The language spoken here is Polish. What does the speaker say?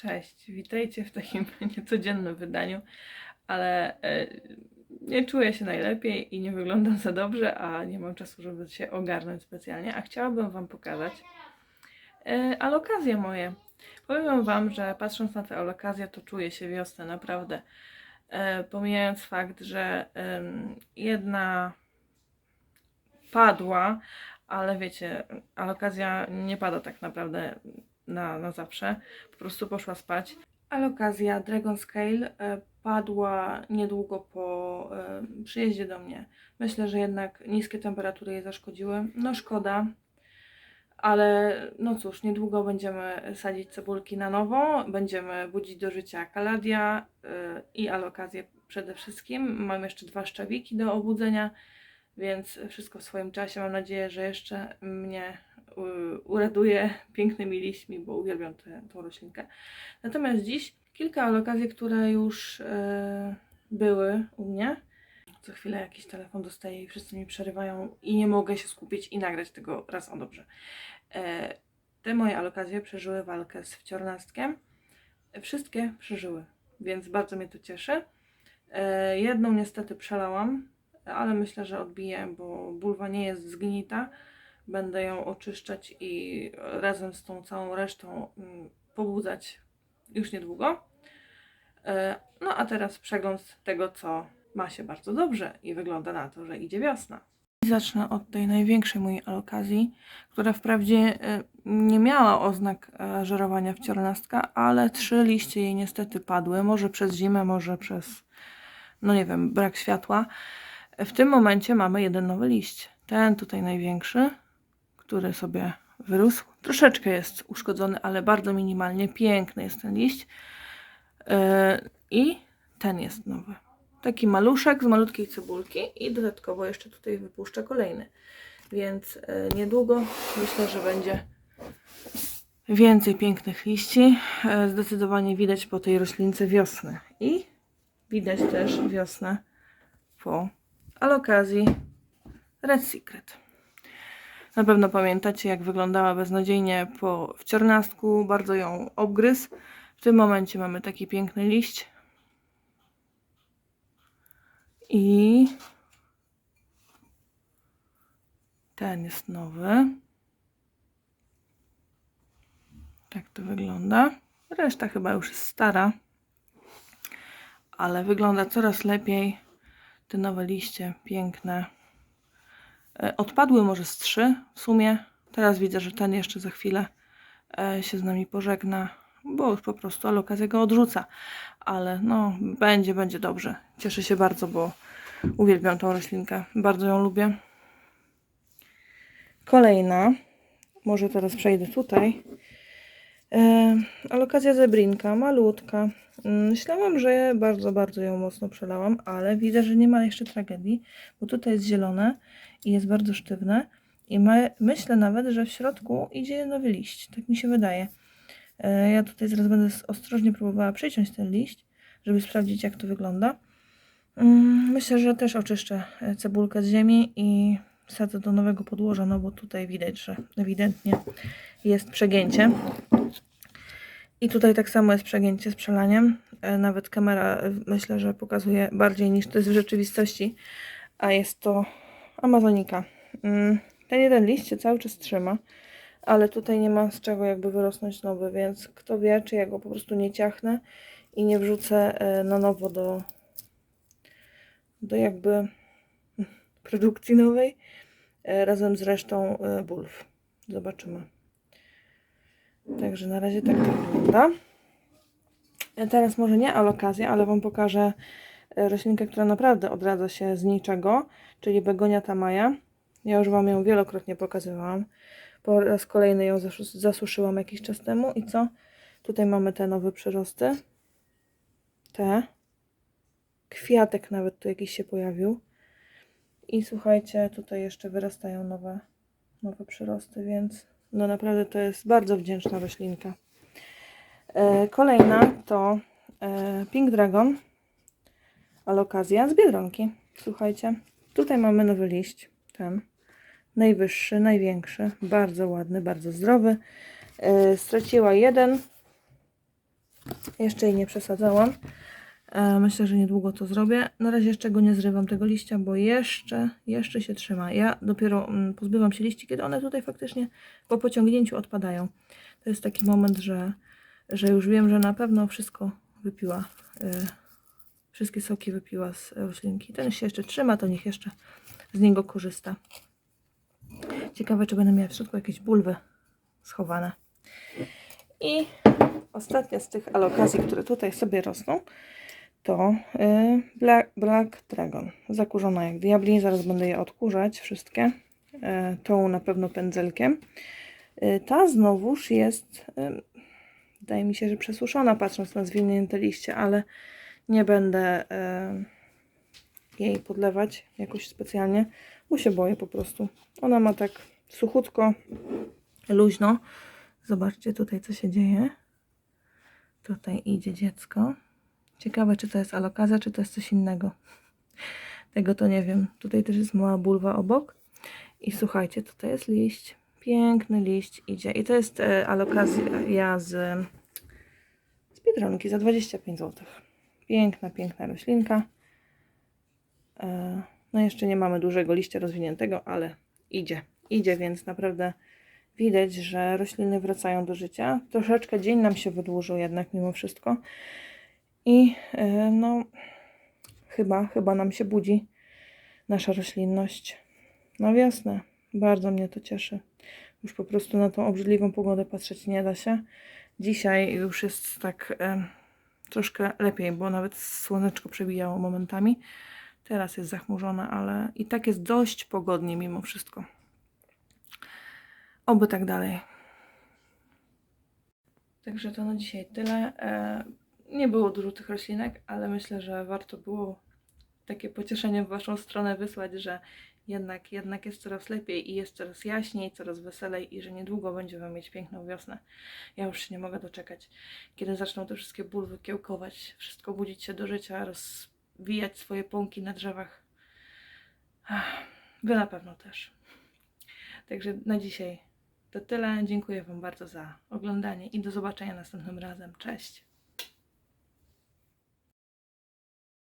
Cześć, witajcie w takim niecodziennym wydaniu, ale e, nie czuję się najlepiej i nie wyglądam za dobrze, a nie mam czasu, żeby się ogarnąć specjalnie, a chciałabym Wam pokazać e, alokazje moje. Powiem Wam, że patrząc na te alokazje, to czuję się wiosnę naprawdę. E, pomijając fakt, że jedna padła, ale wiecie, alokazja nie pada tak naprawdę na, na zawsze. Po prostu poszła spać. Alokazja Dragon Scale e, padła niedługo po e, przyjeździe do mnie. Myślę, że jednak niskie temperatury jej zaszkodziły. No szkoda, ale no cóż, niedługo będziemy sadzić cebulki na nowo, będziemy budzić do życia kaladia e, i alokazję przede wszystkim. Mam jeszcze dwa szczawiki do obudzenia, więc wszystko w swoim czasie. Mam nadzieję, że jeszcze mnie uraduje pięknymi liśćmi, bo uwielbiam tę tą roślinkę. Natomiast dziś kilka alokazji, które już e, były u mnie. Co chwilę jakiś telefon dostaję i wszyscy mi przerywają i nie mogę się skupić i nagrać tego raz o dobrze. E, te moje alokazje przeżyły walkę z wciornastkiem. Wszystkie przeżyły, więc bardzo mnie to cieszy. E, jedną niestety przelałam, ale myślę, że odbiję, bo bulwa nie jest zgnita. Będę ją oczyszczać i razem z tą całą resztą mm, pobudzać już niedługo. E, No a teraz przegląd tego, co ma się bardzo dobrze i wygląda na to, że idzie wiosna. Zacznę od tej największej mojej alokazji, która wprawdzie e, nie miała oznak e, żerowania wciornastka, ale trzy liście jej niestety padły. Może przez zimę, może przez, no nie wiem, brak światła. W tym momencie mamy jeden nowy liść. Ten tutaj największy, który sobie wyrósł. Troszeczkę jest uszkodzony, ale bardzo minimalnie. Piękny jest ten liść. Yy, I ten jest nowy. Taki maluszek z malutkiej cebulki i dodatkowo jeszcze tutaj wypuszcza kolejny. Więc yy, niedługo myślę, że będzie więcej pięknych liści. Yy, Zdecydowanie widać po tej roślince wiosnę. I widać też wiosnę po alokazji Red Secret. Na pewno pamiętacie, jak wyglądała beznadziejnie po wciornastku. Bardzo ją obgryzł. W tym momencie mamy taki piękny liść. I ten jest nowy. Tak to wygląda. Reszta chyba już jest stara, ale wygląda coraz lepiej. Te nowe liście, piękne. E, Odpadły może z trzy w sumie. Teraz widzę, że ten jeszcze za chwilę e, się z nami pożegna, bo już po prostu alokazja go odrzuca. Ale no, będzie, będzie dobrze. Cieszę się bardzo, bo uwielbiam tą roślinkę. Bardzo ją lubię. Kolejna. Może teraz przejdę tutaj. E, alokazja zebrinka, malutka. Mm, Myślałam, że bardzo, bardzo ją mocno przelałam, ale widzę, że nie ma jeszcze tragedii, bo tutaj jest zielone i jest bardzo sztywne. I my, myślę nawet, że w środku idzie nowy liść. Tak mi się wydaje. E, Ja tutaj zaraz będę ostrożnie próbowała przeciąć ten liść, żeby sprawdzić, jak to wygląda. Mm, Myślę, że też oczyszczę e, cebulkę z ziemi i wsadzę do nowego podłoża, no bo tutaj widać, że ewidentnie jest przegięcie. I tutaj tak samo jest przegięcie z przelaniem. E, Nawet kamera e, myślę, że pokazuje bardziej niż to jest w rzeczywistości. A jest to Amazonika. Mm, Ten jeden liść się cały czas trzyma, ale tutaj nie ma z czego jakby wyrosnąć nowy, więc kto wie, czy ja go po prostu nie ciachnę i nie wrzucę e, na nowo do, do jakby produkcji nowej razem z resztą bulw. Zobaczymy. Także na razie tak to wygląda. E, Teraz może nie alokazja, ale Wam pokażę e, roślinkę, która naprawdę odradza się z niczego, czyli begonia tamaja. Ja już Wam ją wielokrotnie pokazywałam. Po raz kolejny ją zasu- zasuszyłam jakiś czas temu i co? Tutaj mamy te nowe przyrosty. Te. Kwiatek nawet tu jakiś się pojawił. I słuchajcie, tutaj jeszcze wyrastają nowe, nowe przyrosty, więc no naprawdę to jest bardzo wdzięczna roślinka. E, kolejna to e, Pink Dragon alokazja z Biedronki. Słuchajcie, tutaj mamy nowy liść, ten najwyższy, największy, bardzo ładny, bardzo zdrowy. E, straciła jeden Jeszcze jej nie przesadzałam. E, Myślę, że niedługo to zrobię. Na razie jeszcze go nie zrywam tego liścia, bo jeszcze, jeszcze się trzyma. Ja dopiero mm, pozbywam się liści, kiedy one tutaj faktycznie po pociągnięciu odpadają. To jest taki moment, że, że już wiem, że na pewno wszystko wypiła. e, Wszystkie soki wypiła z roślinki. Ten się jeszcze trzyma, to niech jeszcze z niego korzysta. Ciekawe, czy będę miała w środku jakieś bulwy schowane. I ostatnia z tych alokazji, które tutaj sobie rosną, to y, Black, Black Dragon. Zakurzona jak diabli. Zaraz będę je odkurzać wszystkie. Y, tą na pewno pędzelkiem. Y, ta znowuż jest, wydaje mi się, że przesuszona, patrząc na zwinięte liście, ale nie będę jej podlewać jakoś specjalnie, bo się boję po prostu. Ona ma tak suchutko, luźno. Zobaczcie tutaj, co się dzieje. Tutaj idzie dziecko. Ciekawe, czy to jest alokazja, czy to jest coś innego. Tego to nie wiem. Tutaj też jest mała bulwa obok. I słuchajcie, tutaj jest liść. Piękny liść idzie. I to jest e, alokazja z, z Biedronki za 25 zł. Piękna, piękna roślinka. E, no jeszcze nie mamy dużego liścia rozwiniętego, ale idzie. Idzie, więc naprawdę widać, że rośliny wracają do życia. Troszeczkę dzień nam się wydłużył jednak mimo wszystko. I e, no, chyba, chyba nam się budzi nasza roślinność na wiosnę. Bardzo mnie to cieszy. Już po prostu na tą obrzydliwą pogodę patrzeć nie da się. Dzisiaj już jest tak e, troszkę lepiej, bo nawet słoneczko przebijało momentami. Teraz jest zachmurzone, ale i tak jest dość pogodnie mimo wszystko. Oby tak dalej. Także to na dzisiaj tyle. E, nie było dużo tych roślinek, ale myślę, że warto było takie pocieszenie w Waszą stronę wysłać, że jednak, jednak jest coraz lepiej i jest coraz jaśniej, coraz weselej i że niedługo będziemy mieć piękną wiosnę. Ja już nie mogę doczekać, kiedy zaczną te wszystkie bulwy kiełkować, wszystko budzić się do życia, rozwijać swoje pąki na drzewach. Ach, Wy na pewno też. Także na dzisiaj to tyle. Dziękuję Wam bardzo za oglądanie i do zobaczenia następnym razem. Cześć!